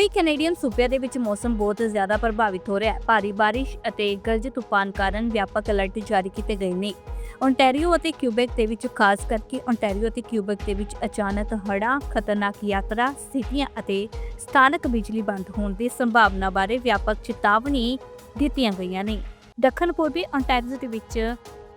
ਕਈ ਕੈਨੇਡੀਅਨ ਸੂਬਿਆਂ ਦੇ ਵਿੱਚ ਮੌਸਮ ਬਹੁਤ ਜ਼ਿਆਦਾ ਪ੍ਰਭਾਵਿਤ ਹੋ ਰਿਹਾ ਹੈ। ਭਾਰੀ ਬਾਰਿਸ਼ ਅਤੇ ਗਰਜ ਤੂਫਾਨ ਕਾਰਨ ਵਿਆਪਕ ਅਲਰਟ ਜਾਰੀ ਕੀਤੇ ਗਏ ਨੇ। ਓਨਟਾਰੀਓ ਅਤੇ ਕਿਊਬੈਕ ਦੇ ਵਿੱਚ ਖਾਸ ਕਰਕੇ ਓਨਟਾਰੀਓ ਅਤੇ ਕਿਊਬੈਕ ਦੇ ਵਿੱਚ ਅਚਾਨਕ ਹੜ੍ਹਾਂ, ਖਤਰਨਾਕ ਯਾਤਰਾ ਸਥਿਤੀਆਂ ਅਤੇ ਸਥਾਨਕ ਬਿਜਲੀ ਬੰਦ ਹੋਣ ਦੀ ਸੰਭਾਵਨਾ ਬਾਰੇ ਵਿਆਪਕ ਚੇਤਾਵਨੀ ਦਿੱਤੀਆਂ ਗਈਆਂ ਨੇ। ਦੱਖਣ ਪੂਰਬੀ ਓਨਟਾਰੀਓ ਦੇ ਵਿੱਚ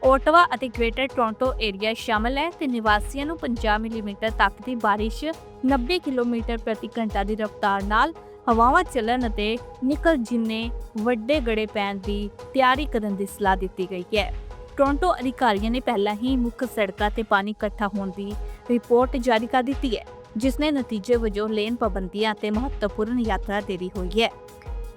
ਓਟਵਾ ਅਤੇ ਗ੍ਰੇਟਰ ਟੋਰਾਂਟੋ ਏਰੀਆ ਸ਼ਾਮਲ ਹੈ ਤੇ ਨਿਵਾਸੀਆਂ ਨੂੰ 50 ਮਿਲੀਮੀਟਰ ਤੱਕ ਦੀ ਬਾਰਿਸ਼ 90 ਕਿਲੋਮੀਟਰ ਪ੍ਰਤੀ ਘੰਟਾ ਦੀ ਰਫ਼ਤਾਰ ਨਾਲ ਹਵਾਵਾਂ ਚੱਲਣ ਅਤੇ ਨਿਕਲ ਜਿੰਨੇ ਵੱਡੇ ਗੜੇ ਪੈਣ ਦੀ ਤਿਆਰੀ ਕਰਨ ਦੀ ਸਲਾਹ ਦਿੱਤੀ ਗਈ ਹੈ। ਟੋਰਾਂਟੋ ਅਧਿਕਾਰੀਆਂ ਨੇ ਪਹਿਲਾਂ ਹੀ ਮੁੱਖ ਸੜਕਾਂ ਤੇ ਪਾਣੀ ਇਕੱਠਾ ਹੋਣ ਦੀ ਰਿਪੋਰਟ ਜਾਰੀ ਕਰ ਦਿੱਤੀ ਹੈ, ਜਿਸ ਨੇ ਨਤੀਜੇ ਵਜੋਂ ਲੇਨ ਪਾਬੰਦੀਆਂ ਅਤੇ ਮਹੱਤਵਪੂਰਨ ਯਾਤਰਾ ਦੇਰੀ ਹੋਈ ਹੈ।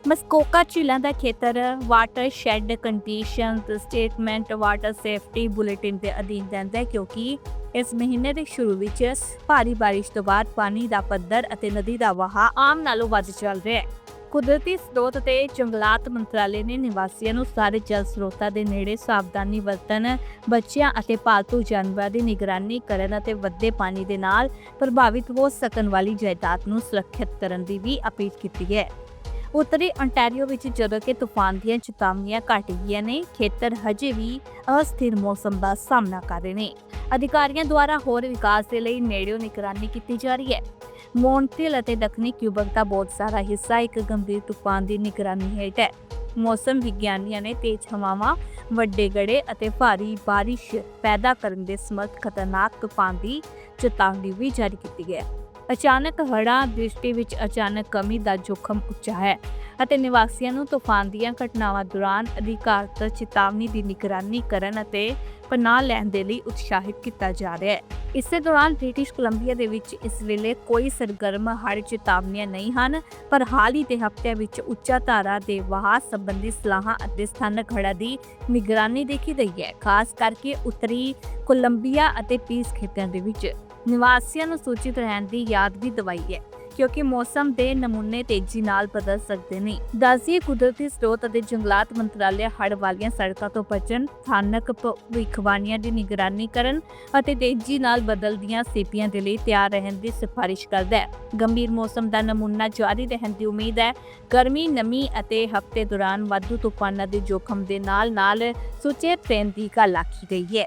ਮਸਕੋਕਾ ਝੀਲਾਂ ਦਾ ਖੇਤਰ watershed conditions statement water safety bulletin ਦੇ ਅਧੀਨ ਰਹਿੰਦਾ ਹੈ ਕਿਉਂਕਿ ਇਸ ਮਹੀਨੇ ਦੇ ਸ਼ੁਰੂ ਵਿੱਚ ਭਾਰੀ ਬਾਰਿਸ਼ ਤੋਂ ਬਾਅਦ ਪਾਣੀ ਦਾ ਪੱਧਰ ਅਤੇ ਨਦੀ ਦਾ ਵਹਾਅ ਆਮ ਨਾਲੋਂ ਵੱਧ ਚੱਲ ਰਿਹਾ ਹੈ। ਕੁਦਰਤੀ ਸਰੋਤ ਤੇ ਜੰਗਲਾਤ ਮੰਤਰਾਲੇ ਨੇ ਨਿਵਾਸੀਆਂ ਨੂੰ ਸਾਰੇ ਜਲ ਸਰੋਤਾਂ ਦੇ ਨੇੜੇ ਸਾਵਧਾਨੀ ਵਰਤਣ, ਬੱਚਿਆਂ ਅਤੇ ਪਾਲਤੂ ਜਾਨਵਰਾਂ ਦੀ ਨਿਗਰਾਨੀ ਕਰਨ ਅਤੇ ਵੱਧੇ ਪਾਣੀ ਦੇ ਨਾਲ ਪ੍ਰਭਾਵਿਤ ਹੋ ਸਕਣ ਵਾਲੀ ਜਾਇਦਾਦ ਨੂੰ ਸੁਰੱਖਿਅਤ ਕਰਨ ਦੀ ਵੀ ਅਪੀਲ ਕੀਤੀ ਹੈ। ਉੱਤਰੀ ਅੰਟਾਰੀਓ ਵਿੱਚ ਜਦੋਂ ਕਿ ਤੂਫਾਨ ਦੀਆਂ ਚੇਤਾਵਨੀਆਂ ਘਟ ਗਈਆਂ ਨੇ, ਖੇਤਰ ਹਜੇ ਵੀ ਅਸਥਿਰ ਮੌਸਮ ਦਾ ਸਾਹਮਣਾ ਕਰ ਰਹੇ ਨੇ। ਅਧਿਕਾਰੀਆਂ ਦੁਆਰਾ ਹੋਰ ਵਿਕਾਸ ਦੇ ਲਈ ਨੇੜਿਓਂ ਨਿਗਰਾਨੀ ਕੀਤੀ ਜਾ ਰਹੀ ਹੈ। ਮੌਂਟਰੀਅਲ ਅਤੇ ਦੱਖਣੀ ਕਿਊਬਕ ਦਾ ਬਹੁਤ ਸਾਰਾ ਹਿੱਸਾ ਇੱਕ ਗੰਭੀਰ ਤੂਫਾਨ ਦੀ ਨਿਗਰਾਨੀ ਹੇਠ ਹੈ। ਮੌਸਮ ਵਿਗਿਆਨੀਆਂ ਨੇ ਤੇਜ਼ ਹਵਾਵਾਂ, ਵੱਡੇ ਗੜੇ ਅਤੇ ਭਾਰੀ ਬਾਰਿਸ਼ ਪੈਦਾ ਕਰਨ ਦੇ ਸਮਰਥ ਖਤਰਨਾਕ ਤੂਫਾਨ ਦੀ ਚੇਤਾਵਨੀ ਵੀ ਜਾਰੀ ਕੀਤੀ ਹੈ। ਅਚਾਨਕ ਹੜ੍ਹਾਂ ਦ੍ਰਿਸ਼ਟੀ ਵਿੱਚ ਅਚਾਨਕ ਕਮੀ ਦਾ ਜੋਖਮ ਉੱਚਾ ਹੈ ਅਤੇ ਨਿਵਾਸੀਆਂ ਨੂੰ ਤੂਫਾਨ ਦੀਆਂ ਘਟਨਾਵਾਂ ਦੌਰਾਨ ਅਧਿਕਾਰਤ ਚੇਤਾਵਨੀ ਦੀ ਨਿਗਰਾਨੀ ਕਰਨ ਅਤੇ ਪਨਾਹ ਲੈਣ ਦੇ ਲਈ ਉਤਸ਼ਾਹਿਤ ਕੀਤਾ ਜਾ ਰਿਹਾ ਹੈ। ਇਸੇ ਦੌਰਾਨ ਬ੍ਰਿਟਿਸ਼ ਕੋਲੰਬੀਆ ਦੇ ਵਿੱਚ ਇਸ ਵੇਲੇ ਕੋਈ ਸਰਗਰਮ ਹੜ੍ਹ ਚੇਤਾਵਨੀਆਂ ਨਹੀਂ ਹਨ, ਪਰ ਹਾਲ ਹੀ ਦੇ ਹਫ਼ਤਿਆਂ ਵਿੱਚ ਉੱਚਾ ਧਾਰਾ ਦੇ ਵਹਾਅ ਸੰਬੰਧੀ ਸਲਾਹਾਂ ਅਤੇ ਸਥਾਨਕ ਹੜ੍ਹਾਂ ਦੀ ਨਿਗਰਾਨੀ ਦੇਖੀ ਗਈ ਹੈ, ਖਾਸ ਕਰਕੇ ਉੱਤਰੀ ਕੋਲੰਬੀਆ ਅਤੇ ਪੀਸ ਖੇਤਰਾਂ ਦੇ ਵਿੱਚ। ਨਿਵਾਸੀਆਂ ਨੂੰ ਸੂਚਿਤ ਰਹਿਣ ਦੀ ਯਾਦ ਵੀ ਦਵਾਈ ਹੈ। ਕਿਉਂਕਿ ਮੌਸਮ ਦੇ ਨਮੂਨੇ ਤੇਜ਼ੀ ਨਾਲ ਬਦਲ ਸਕਦੇ ਨੇ। ਦੱਸੀਏ ਕੁਦਰਤੀ ਸਰੋਤ ਅਤੇ ਜੰਗਲਾਤ ਮੰਤਰਾਲੇ ਹੜ ਵਾਲੀਆਂ ਸੜਕਾਂ ਤੋਂ ਬਚਣ, ਸਥਾਨਕ ਭਵਿੱਖਬਾਣੀਆਂ ਦੀ ਨਿਗਰਾਨੀ ਕਰਨ ਅਤੇ ਤੇਜ਼ੀ ਨਾਲ ਬਦਲਦੀਆਂ ਸਥਿਤੀਆਂ ਦੇ ਲਈ ਤਿਆਰ ਰਹਿਣ ਦੀ ਸਿਫਾਰਿਸ਼ ਕਰਦਾ ਹੈ। ਗੰਭੀਰ ਮੌਸਮ ਦਾ ਨਮੂਨਾ ਜਾਰੀ ਰਹਿਣ ਦੀ ਉਮੀਦ ਹੈ। ਗਰਮੀ, ਨਮੀ ਅਤੇ ਹਫ਼ਤੇ ਦੌਰਾਨ ਵਾਧੂ ਤੂਫਾਨਾਂ ਦੇ ਜੋਖਮ ਦੇ ਨਾਲ-ਨਾਲ ਸੁਚੇਤ ਰਹਿਣ ਦੀ ਗੱਲ ਆਖੀ ਗਈ ਹੈ।